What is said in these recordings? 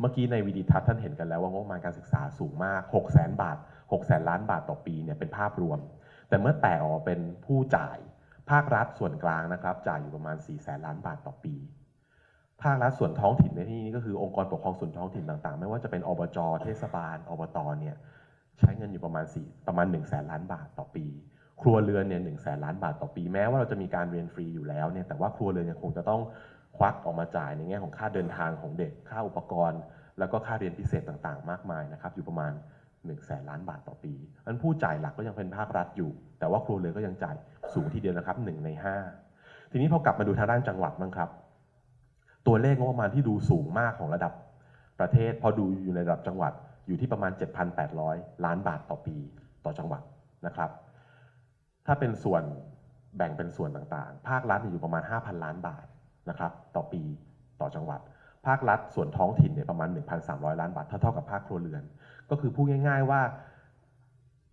เมื่อกี้ในวิดีทัศน์ท่านเห็นกันแล้วว่างบประมาณการศึกษาสูงมาก 6 0แสนบาท 6 แสนล้านบาทต่อปีเนี่ยเป็นภาพรวม แต่เมื่อแตกออกเป็นผู้จ่าย ภาครัฐส่วนกลางนะครับ จ่ายอยู่ประมาณ 4 แสนล้านบาทต่อปี ภาครัฐส่วนท้องถิ่นในที่นี้ก็คือองค์กรปกครองส่วนท้องถิ่นต่างๆ ไม่ว่าจะเป็นอบจ เทศบาล อบต เนี่ยใช้เงินอยู่ประมาณ4ประมาณ1แสนล้านบาทต่อปี ครัวเรือนเนี่ยหนึ่งแสนล้านบาทต่อปี แม้ว่าเราจะมีการเรียนฟรีอยู่แล้วเนี่ย แต่ว่าครัวเรือนยังคงจะต้อง ควักออกมาจ่ายในแง่ของค่าเดินทางของเด็ก ค่าอุปกรณ์ แล้วก็ค่าเรียนพิเศษต่างๆ มากมายนะครับ อยู่ประมาณ1นึ่งแสนล้านบาทต่อปีอันผู้จ่ายหลักก็ยังเป็นภาครัฐอยู่ แต่ว่าครัวเรือนก็ยังจ่ายสูงทีเดียวนะครับหนึ่งในห้าทีนี้พอกลับมาดูทางด้านจังหวัดบ้างครับ ตัวเลขงบประมาณที่ดูสูงมากของระดับประเทศ พอดูอยู่ในระดับจังหวัดอยู่ที่ประมาณ 7,800 ล้านบาทต่อปีต่อจังหวัดนะครับ ถ้าเป็นส่วนแบ่งเป็นส่วนต่างๆ ภาครัฐอยู่ประมาณ 5,000 ล้านบาท นะครับต่อปีต่อจังหวัด ภาครัฐส่วนท้องถิ่นเนี่ยประมาณ 1,300 ล้านบาทเท่าๆกับภาคครัวเรือน ก็คือพูดง่าย ๆว่า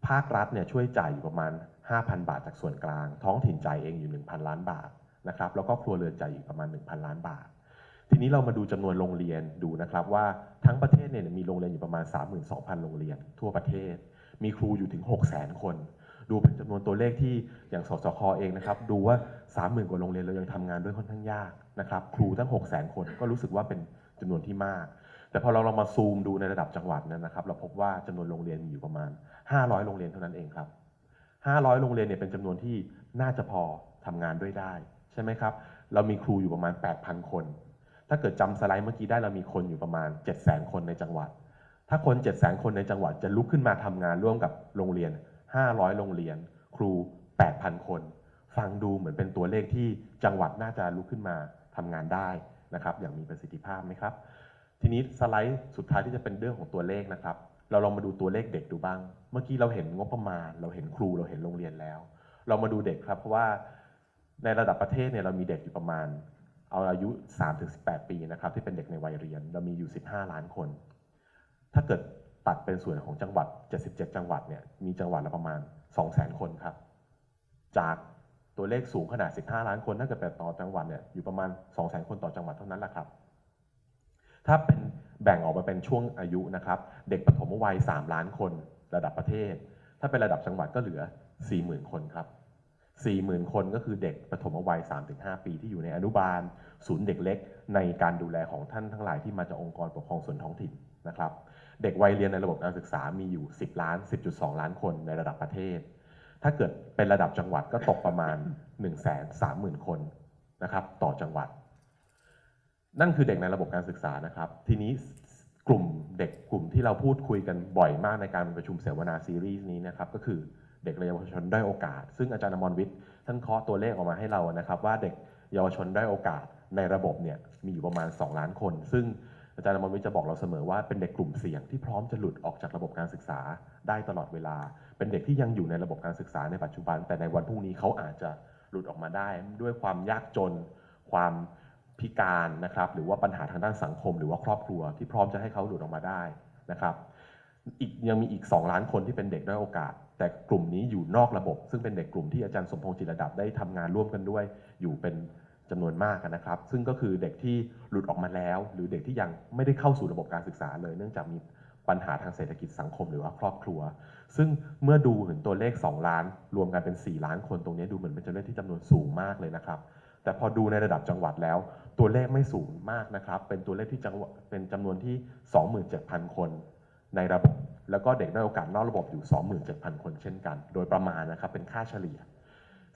ภาครัฐเนี่ยช่วยจ่ายอยู่ประมาณ 5,000 บาทจากส่วนกลาง ท้องถิ่นจ่ายเองอยู่ 1,000 ล้านบาทนะครับแล้วก็ครัวเรือนจ่ายอยู่ประมาณ 1,000 ล้านบาท ทีนี้เรามาดูจำนวนโรงเรียนดูนะครับว่าทั้งประเทศเนี่ยมีโรงเรียนอยู่ประมาณ 32,000 โรงเรียนทั่วประเทศ มีครูอยู่ถึง 600,000 คน ดูเป็นจำนวนตัวเลขที่อย่างสสคเองนะครับ ดูว่า 30,000 กว่าโรงเรียนเรายังทำงานด้วยค่อนข้างยากนะครับ ครูตั้ง 600,000 คนก็รู้สึกว่าเป็นจำนวนที่มาก แต่พอเราลองมาซูมดูในระดับจังหวัดเนยนะครับ เราพบว่าจำนวนโรงเรียนมีอยู่ประมาณ 500 โรงเรียนเท่านั้นเองครับ 500 โรงเรียนเนี่ยเป็นจำนวนที่น่าจะพอทำงานด้วยได้ ใช่ไหมครับ เรามีครูอยู่ประมาณ 8,000 คน ถ้าเกิดจำสไลด์เมื่อกี้ได้เรามีคนอยู่ประมาณ 700,000 คนในจังหวัดถ้าคน700,000 คนในจังหวัดจะลุกขึ้นมาทำงานร่วมกับโรงเรียน 500 โรงเรียน ครู 8,000 คน ฟังดูเหมือนเป็นตัวเลขที่จังหวัดน่าจะลุกขึ้นมาทำงานได้นะครับ อย่างมีประสิทธิภาพไหมครับ ทีนี้สไลด์สุดท้ายที่จะเป็นเรื่องของตัวเลขนะครับ เราลองมาดูตัวเลขเด็กดูบ้าง เมื่อกี้เราเห็นงบประมาณ เราเห็นครูเราเห็นโรงเรียนแล้ว เรามาดูเด็กครับเพราะว่าในระดับประเทศเนี่ยเรามีเด็กอยู่ประมาณ เอาอายุ 3-18 ปีนะครับที่เป็นเด็กในวัยเรียน เรามีอยู่ 15 ล้านคน ถ้าเกิด ตัดเป็นส่วนของจังหวัด 77 จังหวัดเนี่ยมีจังหวัดละประมาณ 200,000 คนครับ จากตัวเลขสูงขนาด 15 ล้านคนถ้าเกิดแบ่งต่อจังหวัดเนี่ยอยู่ประมาณ 200,000 คนต่อจังหวัดเท่านั้นแหละครับ ถ้าเป็นแบ่งออกมาเป็นช่วงอายุนะครับ เด็กปฐมวัย 3 ล้านคน ระดับประเทศ ถ้าเป็นระดับจังหวัดก็เหลือ 40,000 คนครับ 40,000 คนก็คือเด็กปฐมวัย 3-5 ปีที่อยู่ในอนุบาล ศูนย์เด็กเล็ก ในการดูแลของท่านทั้งหลายที่มาจากองค์กรปกครองส่วนท้องถิ่นนะครับ เด็กวัยเรียนในระบบการศึกษามีอยู่ 10 ล้าน 10.2 ล้านคนในระดับประเทศ ถ้าเกิดเป็นระดับจังหวัดก็ตกประมาณ 130,000 คนนะครับต่อจังหวัด นั่นคือเด็กในระบบการศึกษานะครับ ทีนี้กลุ่มเด็กกลุ่มที่เราพูดคุยกันบ่อยมากในการประชุมเสวนาซีรีส์นี้นะครับก็คือเด็กเยาวชนได้อยโอกาส ซึ่งอาจารย์อมรวิทย์ท่านเคาะตัวเลขออกมาให้เรานะครับ ว่าเด็กเยาวชนได้อยโอกาสในระบบเนี่ยมีอยู่ประมาณ 2 ล้านคน ซึ่ง อาจารย์อมรวิทย์จะบอกเราเสมอว่าเป็นเด็กกลุ่มเสี่ยงที่พร้อมจะหลุดออกจากระบบการศึกษาได้ตลอดเวลา เป็นเด็กที่ยังอยู่ในระบบการศึกษาในปัจจุบัน แต่ในวันพรุ่งนี้เขาอาจจะหลุดออกมาได้ ด้วยความยากจน ความพิการนะครับหรือว่าปัญหาทางด้านสังคม หรือว่าครอบครัวที่พร้อมจะให้เขาหลุดออกมาได้นะครับอีกยังมีอีก 2 ล้านคนที่เป็นเด็กด้อยโอกาส แต่กลุ่มนี้อยู่นอกระบบ ซึ่งเป็นเด็กกลุ่มที่อาจารย์สมพงษ์จิรดับได้ทำงานร่วมกันด้วย อยู่เป็น จำนวนมากนะครับ ซึ่งก็คือเด็กที่หลุดออกมาแล้ว หรือเด็กที่ยังไม่ได้เข้าสู่ระบบการศึกษาเลย เนื่องจากมีปัญหาทางเศรษฐกิจสังคมหรือว่าครอบครัว ซึ่งเมื่อดูถึงตัวเลข 2 ล้าน รวมกันเป็น 4 ล้านคนตรงนี้ดูเหมือนเป็นตัวเลขที่จำนวนสูงมากเลยนะครับ แต่พอดูในระดับจังหวัดแล้ว ตัวเลขไม่สูงมากนะครับ เป็นตัวเลขที่จังหวัดเป็นจำนวนที่ 27,000 คน ในระบบ แล้วก็เด็กด้อยโอกาสนอกระบบอยู่ 27,000 คนเช่นกัน โดยประมาณนะครับเป็นค่าเฉลี่ย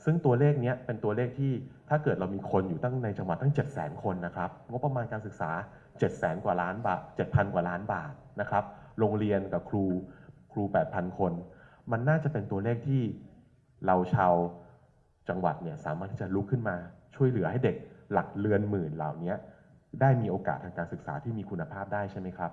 ซึ่งตัวเลขเนี้ยเป็นตัวเลขที่ถ้าเกิดเรามีคนอยู่ตั้งในจังหวัดตั้ง 7 0 0 0 0 คนนะครับ งบประมาณการศึกษา700,000 กว่าล้านบาท 7,000 กว่าล้านบาทนะครับ โรงเรียนกับครูครู 8,000 คน มันน่าจะเป็นตัวเลขที่เราชาวจังหวัดเนี่ยสามารถที่จะลุกขึ้นมาช่วยเหลือให้เด็กหลักเรือนหมื่นเหล่านี้ได้มีโอกาสทางการศึกษาที่มีคุณภาพได้ใช่ไหมครับ